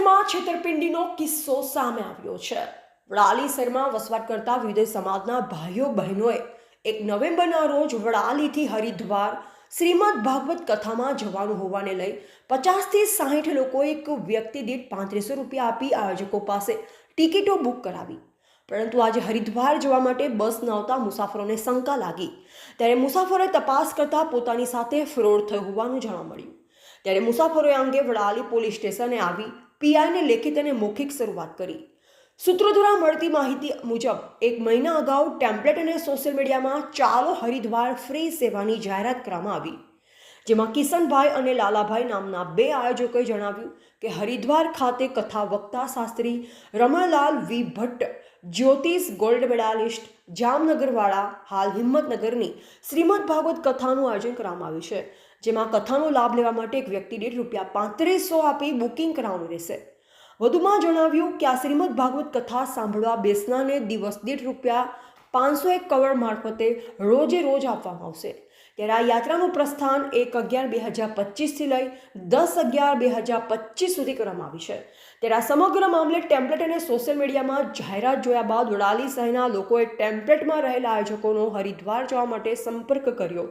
શહેરમાં છેતરપિંડીનો કિસ્સો સામે આવ્યો છે. વડાલી શહેરમાં વસવાટ કરતા વિદેશ સમાજના ભાઈઓ બહેનોએ એક નવેમ્બરના રોજ વડાલીથી હરિદ્વાર શ્રીમદ ભાગવત કથામાં જવાનું હોવાને લઈ પચાસથી સાહીઠ લોકો એક વ્યક્તિ દીઠ પાંત્રીસો રૂપિયા આપી આયોજકો પાસે ટિકિટો બુક કરાવી. પરંતુ આજે હરિદ્વાર જવા માટે બસ ન આવતા મુસાફરોને શંકા લાગી. ત્યારે મુસાફરોએ તપાસ કરતા પોતાની સાથે ફ્રોડ થયો હોવાનું જાણવા મળ્યું. ત્યારે મુસાફરોએ અંગે વડાલી પોલીસ સ્ટેશને આવી પીઆઈને લેખિત અને મૌખિક શરૂઆત કરી. સૂત્રો દ્વારા મળતી માહિતી મુજબ, એક મહિના અગાઉ ટેમ્પલેટ અને સોશિયલ મીડિયામાં ચાલો હરિદ્વાર ફ્રી સેવાની જાહેરાત કરવામાં આવી. જેમાં કિશનભાઈ અને લાલાભાઈ નામના બે આયોજકોએ જણાવ્યું કે હરિદ્વાર ખાતે કથા વક્તા શાસ્ત્રી રમણલાલ વી ભટ્ટ, જ્યોતિષ ગોલ્ડ મેડાલિસ્ટ જામનગરવાળા હાલ હિંમતનગરની શ્રીમદ ભાગવત કથાનું આયોજન કરવામાં આવ્યું છે, જેમાં કથાનો લાભ લેવા માટે એક વ્યક્તિ દીઠ રૂપિયા પાંત્રીસો આપી બુકિંગ કરાવવાનું રહેશે. વધુમાં જણાવ્યું કે આ શ્રીમદ ભાગવત કથા સાંભળવા બેસનારને દિવસ દીઠ રૂપિયા પાંચસો એક કવર મારફતે રોજે રોજ આપવામાં આવશે. ત્યારે આ યાત્રાનું પ્રસ્થાન એક અગિયાર બે હજાર પચીસથી લઈ દસ અગિયાર બે હજાર પચીસ સુધી કરવામાં આવી છે. ત્યારે આ સમગ્ર મામલે ટેમ્પલેટ અને સોશિયલ મીડિયામાં જાહેરાત જોયા બાદ વડાલી શહેરના લોકોએ ટેમ્પલેટમાં રહેલા આયોજકોનો હરિદ્વાર જવા માટે સંપર્ક કર્યો.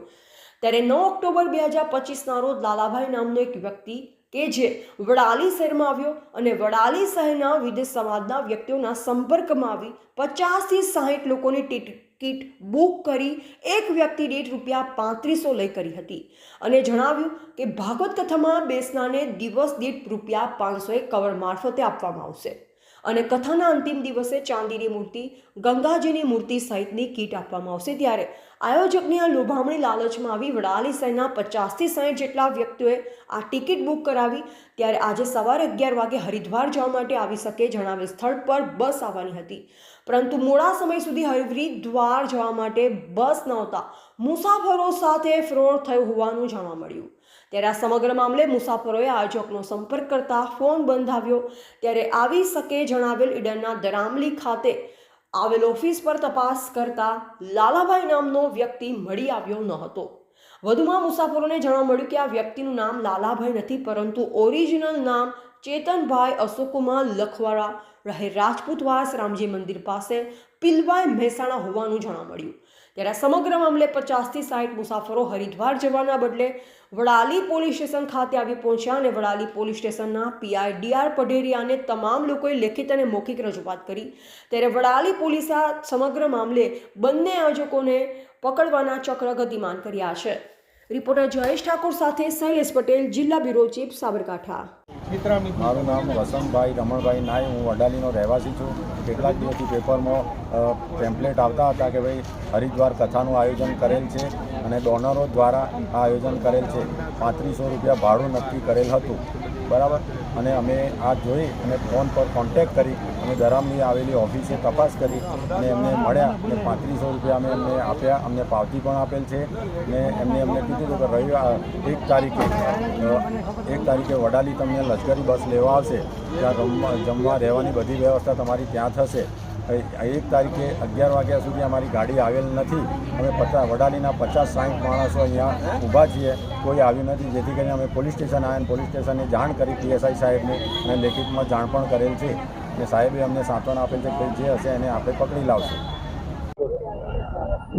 ત્યારે નવ ઓક્ટોબર બે હજાર પચીસના રોજ લાલાભાઈ નામનો એક વ્યક્તિ કે જે વડાલી શહેરમાં આવ્યો અને વડાલી શહેરના વિદેશ સમાજના વ્યક્તિઓના સંપર્કમાં આવી પચાસથી સાહીઠ લોકોની ટિકિટ બુક કરી, એક વ્યક્તિ દીઠ રૂપિયા પાંત્રીસો લઈ કરી હતી. અને જણાવ્યું કે ભાગવત કથામાં બેસનાને દિવસ દીઠ રૂપિયા પાંચસો એક કવર મારફતે આપવામાં આવશે. અને કથાના અંતિમ દિવસે ચાંદીની મૂર્તિ, ગંગાજીની મૂર્તિ સહિતની કીટ આપવામાં આવશે ત્યારે. આયોજકની આ લોભામણી લાલચમાં આવી વડાલી શહેરના પચાસથી સાઠ જેટલા વ્યક્તિઓએ આ ટિકિટ બુક કરાવી. ત્યારે આજે સવારે અગિયાર વાગે હરિદ્વાર જવા માટે આવી શકે જણાવેલ સ્થળ પર બસ આવવાની હતી. પરંતુ મોડા સમય સુધી હરિદ્વાર જવા માટે બસ નહોતા. મુસાફરો સાથે ફ્રોડ થયો હોવાનું જાણવા મળ્યું. ત્યારે આ સમગ્ર મામલે મુસાફરોએ આયોજકનો સંપર્ક કરતા ફોન બંધ આવ્યો ત્યારે આવી શકે જણાવેલ ઈડનના દરામલી ખાતે આવેલ ઓફિસ પર તપાસ કરતા લાલાભાઈ નામનો વ્યક્તિ મળી આવ્યો ન હતો. વધુમાં મુસાફરોને જાણવા મળ્યું કે આ વ્યક્તિનું નામ લાલાભાઈ નથી, પરંતુ ઓરિજિનલ નામ ચેતનભાઈ અશોકુમાર લખવાડા રહે રાજપૂતવાસ રામજી મંદિર પાસે પિલવાય મહેસાણા હોવાનું જાણવા મળ્યું. ત્યારે સમગ્ર મામલે પચાસથી સાઠ મુસાફરો હરિદ્વાર જવાના બદલે વડાલી પોલીસ સ્ટેશન ખાતે આવી પહોંચ્યા અને વડાલી પોલીસ સ્ટેશનના પીઆઈ ડીઆર પઢેરિયાને તમામ લોકોએ લેખિત અને મૌખિક રજૂઆત કરી. ત્યારે વડાલી પોલીસે આ સમગ્ર મામલે બંને આયોજકોને પકડવાના ચક્ર ગતિમાન કર્યા છે. રિપોર્ટર જયેશ ઠાકોર સાથે શૈલેષ પટેલ, જિલ્લા બ્યુરો ચીફ સાબરકાંઠા. મારું નામ વસંતભાઈ રમણભાઈ નાય. હું વડાલીનો રહેવાસી છું. કેટલાક દિવસથી પેપરમાં પેમ્પલેટ આવતા હતા કે ભાઈ હરિદ્વાર કથાનું આયોજન કરેલ છે અને ડોનરો દ્વારા આ આયોજન કરેલ છે. પાંત્રીસો રૂપિયા ભાડું નક્કી કરેલ હતું. બરાબર? અને અમે આ જોઈ અને ફોન પર કોન્ટેક્ટ કરી, અમે દરામની આવેલી ઓફિસે તપાસ કરી અને એમને મળ્યા અને પાંત્રીસો રૂપિયા અમે એમને આપ્યા, અમને પાવતી પણ આપેલ છે ને એમને અમને કીધું હતું કે રવિવાર એક તારીખે એક તારીખે વડાલી તમને લશ્કરી બસ લેવા આવશે. ત્યાં જમવા રહેવાની બધી વ્યવસ્થા તમારી ત્યાં થશે. એક તારીખે અગિયાર વાગ્યા સુધી અમારી ગાડી આવેલ નથી. અમે પચાસ વડાલીના પચાસ સાઠ માણસો અહીંયા ઊભા છીએ. કોઈ આવ્યું નથી. જેથી કરીને અમે પોલીસ સ્ટેશન આવ્યા પોલીસ સ્ટેશને જાણ કરી પીએસઆઈ સાહેબને અને લેખિતમાં જાણ પણ કરેલ છે અને સાહેબે અમને સાંત્વના આપેલ છે કે જે હશે એને આપણે પકડી લાવશું.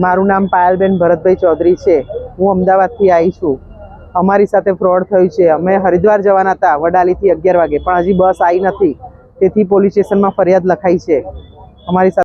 મારું નામ પાયલબેન ભરતભાઈ ચૌધરી છે. હું અમદાવાદથી આવી છું. અમારી સાથે ફ્રોડ થયું છે. અમે હરિદ્વાર જવાના હતા વડાલીથી અગિયાર વાગે, પણ હજી બસ આવી નથી. તેથી પોલીસ સ્ટેશનમાં ફરિયાદ લખાઈ છે. અમારી સાથે